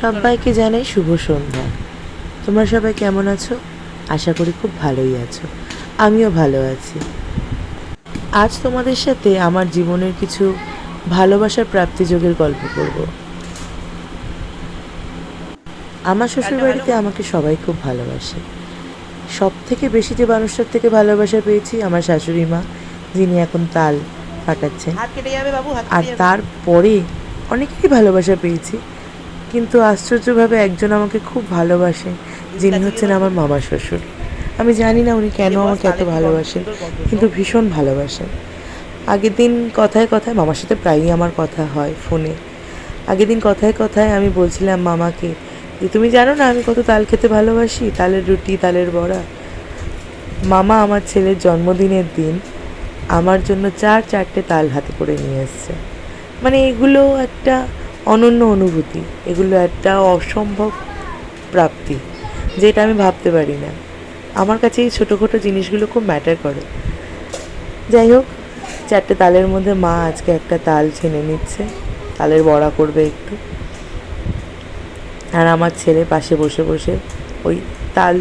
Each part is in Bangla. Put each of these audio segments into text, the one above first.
সবাইকে জানাই শুভ সন্ধ্যা। তোমরা সবাই কেমন আছো? আশা করি খুব ভালোই আছো। আমিও ভালো আছি। আজ তোমাদের সাথে আমার জীবনের কিছু ভালোবাসার প্রাপ্তিযোগের গল্প করব। আমার শ্বশুরবাড়িতে আমাকে সবাই খুব ভালোবাসে। সব থেকে বেশি যে মানুষটার থেকে ভালোবাসা পেয়েছি আমার শাশুড়ি মা যিনি এখন তাল ফাটাচ্ছেন। আর তারপরে অনেকেই ভালোবাসা পেয়েছি। কিন্তু আশ্চর্যভাবে একজন আমাকে খুব ভালোবাসেন যিনি হচ্ছেন আমার মামা শ্বশুর। আমি জানি না উনি কেন আমাকে এত ভালোবাসেন, কিন্তু ভীষণ ভালোবাসেন। আগের দিন কথায় কথায়, মামার সাথে প্রায়ই আমার কথা হয় ফোনে। আগের দিন কথায় কথায় আমি বলছিলাম, মামাকে, যে তুমি জানো না আমি কত তাল খেতে ভালোবাসি? তালের রুটি, তালের বড়া। মামা আমার ছেলের জন্মদিনের দিন আমার জন্য চার চারটে তাল হাতে করে নিয়ে এসছে। মানে এগুলো একটা অনন্য অনুভূতি। এগুলো একটা অসম্ভব প্রাপ্তি, যেটা আমি ভাবতে পারি না। আমার কাছে এই ছোটোখাটো জিনিসগুলো খুব ম্যাটার করে। যাই হোক, চারটে তালের মধ্যে মা আজকে একটা তাল ছেনে নিচ্ছে। তালের বড়া করবে একটু। আর আমার ছেলে পাশে বসে বসে ওই তাল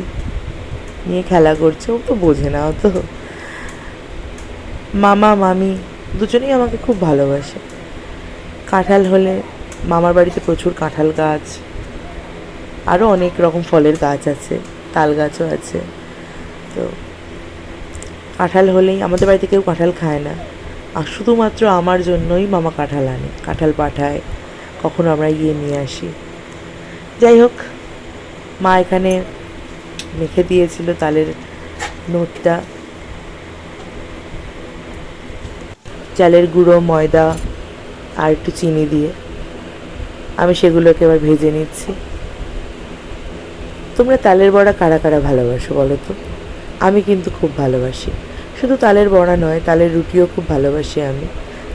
নিয়ে খেলা করছে। ও তো বোঝে না ও তো। মামা, মামি দুজনেই আমাকে খুব ভালোবাসে। কাঁঠাল হলে মামার বাড়িতে প্রচুর কাঁঠাল গাছ আরও অনেক রকম ফলের গাছ আছে, তাল গাছও আছে। তো কাঁঠাল হলেই আমাদের বাড়িতে কেউ কাঁঠাল খায় না। আর শুধুমাত্র আমার জন্যই মামা কাঁঠাল আনে, কাঁঠাল পাঠায়, কখনো আমরা গিয়ে নিয়ে আসি। যাই হোক, মা এখানে মেখে দিয়েছিল তালের নোটটা। চালের গুঁড়ো, ময়দা আর একটু চিনি দিয়ে। আমি সেগুলোকে এবার ভেজে নিচ্ছি। তোমরা তালের বড়া কারা কারা ভালোবাসো বলো তো? আমি কিন্তু খুব ভালোবাসি। শুধু তালের বড়া নয়, তালের রুটিও খুব ভালোবাসি আমি।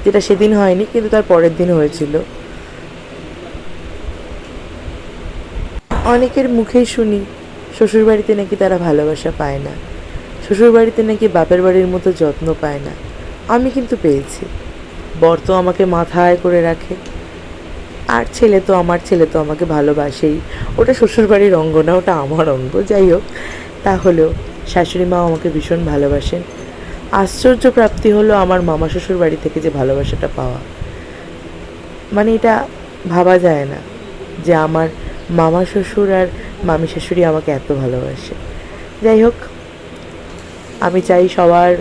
যেটা সেদিন হয়নি, কিন্তু তার পরের দিন হয়েছিল। অনেকের মুখেই শুনি, শ্বশুরবাড়িতে নাকি তারা ভালোবাসা পায় না। শ্বশুরবাড়িতে নাকি বাপের বাড়ির মতো যত্ন পায় না। আমি কিন্তু পেয়েছি। বর তো আমাকে মাথায় করে রাখে। আর ছেলে তো আমার, ছেলে তো আমাকে ভালোবাসেই। ওটা শ্বশুরবাড়ির অঙ্গ না, ওটা আমার অঙ্গ। যাই হোক, তাহলেও শাশুড়ি মা আমাকে ভীষণ ভালোবাসেন। আশ্চর্য প্রাপ্তি হলো আমার মামা শ্বশুর বাড়ি থেকে যে ভালোবাসাটা পাওয়া। মানে এটা ভাবা যায় না যে আমার মামা শ্বশুর আর মামি শাশুড়ি আমাকে এত ভালোবাসে। যাই হোক, আমি চাই সবার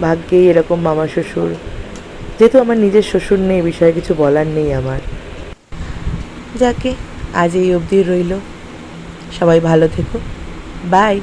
ভাগ্যেই এরকম মামা শ্বশুর। যেহেতু আমার নিজের শ্বশুর নেই বিষয়ে কিছু বলার নেই আমার। যাকে আজ এই অবধি রইল। সবাই ভালো থেকো। বাই